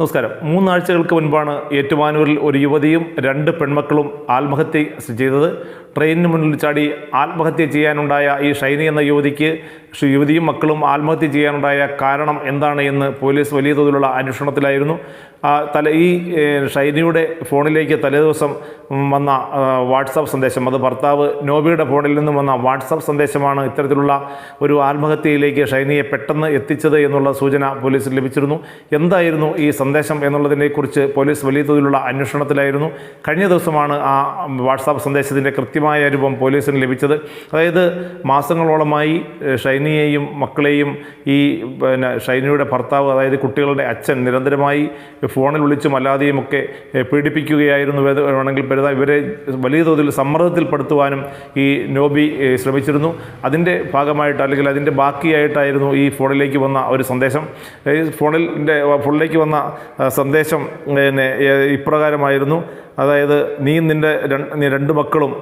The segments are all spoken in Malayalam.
നമസ്കാരം. മൂന്നാഴ്ചകൾക്ക് മുൻപാണ് ഏറ്റുമാനൂരിൽ ഒരു യുവതിയും രണ്ട് പെൺമക്കളും ആത്മഹത്യ ചെയ്തത്. ട്രെയിനിന് മുന്നിൽ ചാടി ആത്മഹത്യ ചെയ്യാനുണ്ടായ ഈ ഷൈനി എന്ന യുവതിക്ക് യുവതിയും മക്കളും ആത്മഹത്യ ചെയ്യാനുണ്ടായ കാരണം എന്താണ് എന്ന് പോലീസ് വലിയ തോതിലുള്ള അന്വേഷണത്തിലായിരുന്നു. തല ഈ ഷൈനിയുടെ ഫോണിലേക്ക് തലേദിവസം വന്ന വാട്സാപ്പ് സന്ദേശം അത് ഭർത്താവ് നോബിയുടെ ഫോണിൽ നിന്നും വന്ന വാട്സാപ്പ് സന്ദേശമാണ് ഇത്തരത്തിലുള്ള ഒരു ആത്മഹത്യയിലേക്ക് ഷൈനിയെ പെട്ടെന്ന് എത്തിച്ചത് എന്നുള്ള സൂചന പോലീസിന് ലഭിച്ചിരുന്നു. എന്തായിരുന്നു ഈ സന്ദേശം എന്നുള്ളതിനെക്കുറിച്ച് പോലീസ് വലിയ തോതിലുള്ള അന്വേഷണത്തിലായിരുന്നു. കഴിഞ്ഞ ദിവസമാണ് ആ വാട്സാപ്പ് സന്ദേശത്തിന്റെ കൃത്യമായ രൂപം പോലീസിന് ലഭിച്ചത്. അതായത് മാസങ്ങളോളമായി ഷൈനിയെയും മക്കളെയും ഈ പിന്നെ ഷൈനിയുടെ ഭർത്താവ് അതായത് കുട്ടികളുടെ അച്ഛൻ നിരന്തരമായി ഫോണിൽ വിളിച്ചും അല്ലാതെയും ഒക്കെ ഏ, പീഡിപ്പിക്കുകയായിരുന്നു വേണമെങ്കിൽ പെരുതാ ഇവരെ വലിയ തോതിൽ സമ്മർദ്ദത്തിൽപ്പെടുത്തുവാനും ഈ നോബി ശ്രമിച്ചിരുന്നു. അതിന്റെ ഭാഗമായിട്ട് അല്ലെങ്കിൽ അതിന്റെ ബാക്കിയായിട്ടായിരുന്നു ഈ ഫോണിലേക്ക് വന്ന ഒരു സന്ദേശം. ഈ ഫോണിൽ ഫോണിലേക്ക് വന്ന സന്ദേശം പിന്നെ ഇപ്രകാരമായിരുന്നു. അതായത് നീ നിന്റെ രണ്ട് മക്കളും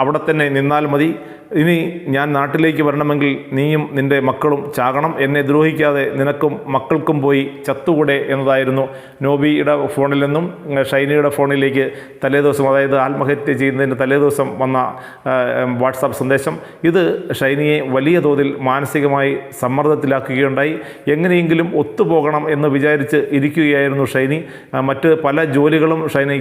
അവിടെ തന്നെ നിന്നാൽ മതി. ഇനി ഞാൻ നാട്ടിലേക്ക് വരണമെങ്കിൽ നീയും നിന്റെ മക്കളും ചാകണം. എന്നെ ദ്രോഹിക്കാതെ നിനക്കും മക്കൾക്കും പോയി ചത്തുകൂടെ എന്നതായിരുന്നു നോബിയുടെ ഫോണിൽ നിന്നും ഷൈനയുടെ ഫോണിലേക്ക് തലേദിവസം അതായത് ആത്മഹത്യ ചെയ്യുന്നതിന്റെ തലേദിവസം വന്ന വാട്സാപ്പ് സന്ദേശം. ഇത് ഷൈനിയെ വലിയ തോതിൽ മാനസികമായി സമ്മർദ്ദത്തിലാക്കുകയുണ്ടായി. എങ്ങനെയെങ്കിലും ഒത്തുപോകണം എന്ന് വിചാരിച്ച് ഇരിക്കുകയായിരുന്നു ഷൈനി. മറ്റ് പല ജോലികളും ഷൈനി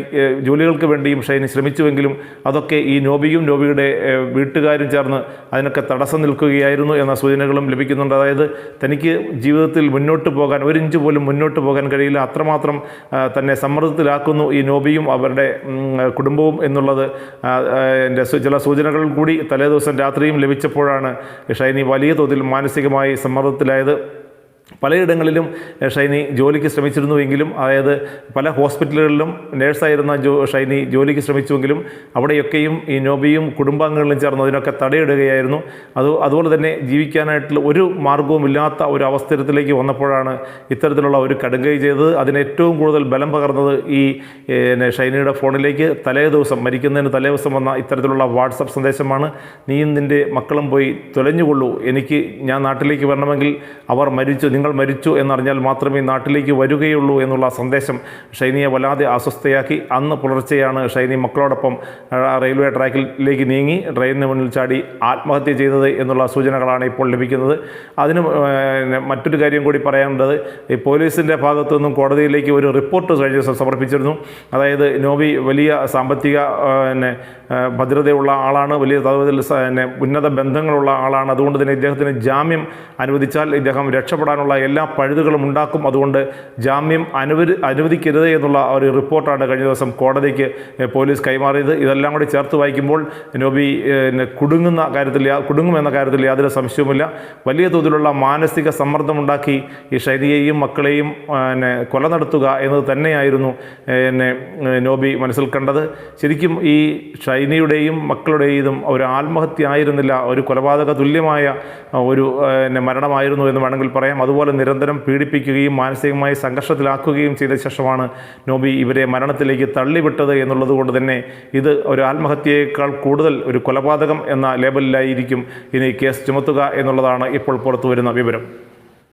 ജോലികൾക്ക് വേണ്ടിയും ഷൈനി ശ്രമിച്ചുവെങ്കിലും അതൊക്കെ ഈ നോബിയും നോബിയുടെ വീട്ടുകാരും ചേർന്ന് അതിനൊക്കെ തടസ്സം നിൽക്കുകയായിരുന്നു എന്ന സൂചനകളും ലഭിക്കുന്നുണ്ട്. അതായത് തനിക്ക് ജീവിതത്തിൽ മുന്നോട്ട് പോകാൻ ഒരു ഇഞ്ച് പോലും മുന്നോട്ട് പോകാൻ കഴിയില്ല. അത്രമാത്രം തന്നെ സമ്മർദ്ദത്തിലാക്കുന്നു ഈ നോബിയും അവരുടെ കുടുംബവും എന്നുള്ളത്. എന്റെ ചില സൂചനകൾ കൂടി തലേദിവസം രാത്രിയും ലഭിച്ചപ്പോഴാണ് ഷൈനി വലിയ തോതിൽ മാനസികമായി സമ്മർദ്ദത്തിലായത്. പലയിടങ്ങളിലും ഷൈനി ജോലിക്ക് ശ്രമിച്ചിരുന്നുവെങ്കിലും അതായത് പല ഹോസ്പിറ്റലുകളിലും നേഴ്സായിരുന്ന ജോ ഷൈനി ജോലിക്ക് ശ്രമിച്ചുവെങ്കിലും അവിടെയൊക്കെയും ഈ നോബിയും കുടുംബാംഗങ്ങളും ചേർന്ന് അതിനൊക്കെ തടയിടുകയായിരുന്നു. അത് അതുപോലെ തന്നെ ജീവിക്കാനായിട്ടുള്ള ഒരു മാർഗവും ഇല്ലാത്ത ഒരു അവസരത്തിലേക്ക് വന്നപ്പോഴാണ് ഇത്തരത്തിലുള്ള ഒരു കടുങ്കൈ ചെയ്തത്. അതിന് ഏറ്റവും കൂടുതൽ ബലം പകർന്നത് ഈ ഷൈനിയുടെ ഫോണിലേക്ക്. തലേ ദിവസം മരിക്കുന്നതിന് തലേ ദിവസം വന്ന ഇത്തരത്തിലുള്ള വാട്സപ്പ് സന്ദേശമാണ് നീയും നിന്റെ മക്കളും പോയി തുലഞ്ഞുകൊള്ളൂ. എനിക്ക് ഞാൻ നാട്ടിലേക്ക് വരണമെങ്കിൽ അവർ മരിച്ചു. നിങ്ങൾ മരിച്ചു എന്നറിഞ്ഞാൽ മാത്രമേ നാട്ടിലേക്ക് വരികയുള്ളൂ എന്നുള്ള സന്ദേശം ഷൈനിയെ വല്ലാതെ അസ്വസ്ഥയാക്കി. അന്ന് പുലർച്ചെയാണ് ഷൈനി മക്കളോടൊപ്പം റെയിൽവേ ട്രാക്കിലേക്ക് നീങ്ങി ട്രെയിനിന് മുന്നിൽ ചാടി ആത്മഹത്യ ചെയ്തത് എന്നുള്ള സൂചനകളാണ് ഇപ്പോൾ ലഭിക്കുന്നത്. അതിന് മറ്റൊരു കാര്യം കൂടി പറയാനുള്ളത്. ഈ പോലീസിന്റെ ഭാഗത്തു നിന്നും കോടതിയിലേക്ക് ഒരു റിപ്പോർട്ട് കഴിഞ്ഞ ദിവസം സമർപ്പിച്ചിരുന്നു. അതായത് നോബി വലിയ സാമ്പത്തിക പിന്നെ ഭദ്രതയുള്ള ആളാണ് വലിയ തലത്തിൽ പിന്നെ ഉന്നത ബന്ധങ്ങളുള്ള ആളാണ്. അതുകൊണ്ട് തന്നെ ഇദ്ദേഹത്തിന് ജാമ്യം അനുവദിച്ചാൽ ഇദ്ദേഹം രക്ഷപ്പെടാനുള്ള എല്ലാ പഴുതുകളും ഉണ്ടാക്കും. അതുകൊണ്ട് ജാമ്യം അനുവദി അനുവദിക്കരുത് എന്നുള്ള ഒരു റിപ്പോർട്ടാണ് കഴിഞ്ഞ ദിവസം കോടതിക്ക് പോലീസ് കൈമാറിയത്. ഇതെല്ലാം കൂടി ചേർത്ത് വായിക്കുമ്പോൾ നോബി കുടുങ്ങുന്ന കാര്യത്തിൽ കുടുങ്ങുമെന്ന കാര്യത്തിൽ യാതൊരു സംശയവുമില്ല. വലിയ തോതിലുള്ള മാനസിക സമ്മർദ്ദമുണ്ടാക്കി ഈ ഷൈനിയെയും മക്കളെയും പിന്നെ കൊല നടത്തുക എന്നത് തന്നെയായിരുന്നു എന്നെ നോബി മനസ്സിൽ കണ്ടത്. ശരിക്കും ഈ ഷൈനിയുടെയും മക്കളുടെയും ഒരു ആത്മഹത്യ ആയിരുന്നില്ല. ഒരു കൊലപാതക തുല്യമായ ഒരു മരണമായിരുന്നു എന്ന് വേണമെങ്കിൽ പറയാം. അതുപോലെ നിരന്തരം പീഡിപ്പിക്കുകയും മാനസികമായി സംഘർഷത്തിലാക്കുകയും ചെയ്ത ശേഷമാണ് നോബി ഇവരെ മരണത്തിലേക്ക് തള്ളിവിട്ടത് എന്നുള്ളത് കൊണ്ട് തന്നെ ഇത് ഒരു ആത്മഹത്യയേക്കാൾ കൂടുതൽ ഒരു കൊലപാതകം എന്ന ലേബലിലായിരിക്കും ഇനി കേസ് ചുമത്തുക എന്നുള്ളതാണ് ഇപ്പോൾ പുറത്തു വരുന്ന വിവരം.